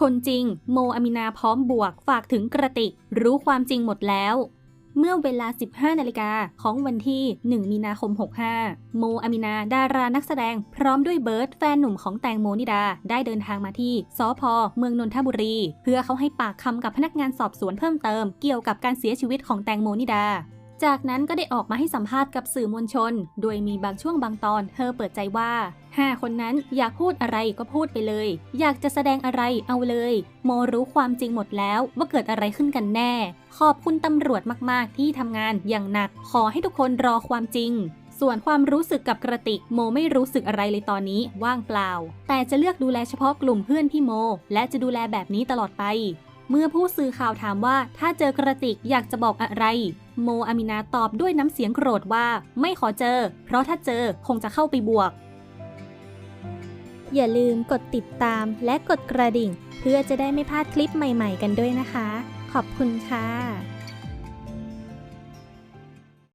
คนจริง โมอามินาพร้อมบวกฝากถึงกระติก รู้ความจริงหมดแล้ว เมื่อเวลา 15 นาฬิกาของวันที่ 1 มีนาคม 65 โมอามินาดารานักแสดง พร้อมด้วยเบิร์ตแฟนหนุ่มของแตงโมนิดา ได้เดินทางมาที่สพเมืองนนทบุรี เพื่อเขาให้ปากคำกับพนักงานสอบสวนเพิ่มเติม เกี่ยวกับการเสียชีวิตของแตงโมนิดา จากนั้นก็ได้ออกมาให้สัมภาษณ์กับสื่อมวลชน โดยมีบางช่วงบางตอนเธอเปิดใจว่าห้าคนนั้นอยากพูดอะไรก็พูดไปเลย อยากจะแสดงอะไรเอาเลย โมรู้ความจริงหมดแล้วว่าเกิดอะไรขึ้นกันแน่ ขอบคุณตำรวจมากๆ ที่ทำงานอย่างหนัก ขอให้ทุกคนรอความจริง ส่วนความรู้สึกกับกระติกโมไม่รู้สึกอะไรเลยตอนนี้ว่างเปล่า แต่จะเลือกดูแลเฉพาะกลุ่มเพื่อนพี่โม และจะดูแลแบบนี้ตลอดไป เมื่อผู้สื่อข่าวถามว่าถ้าเจอกระติกอยากจะบอกอะไร โมอามินาตอบด้วยน้ำเสียงโกรธว่าไม่ขอเจอ เพราะถ้าเจอคงจะเข้าไปบวก อย่าลืมกดติดตามและกดกระดิ่ง เพื่อจะได้ไม่พลาดคลิปใหม่ ๆ กันด้วยนะคะ ขอบคุณค่ะ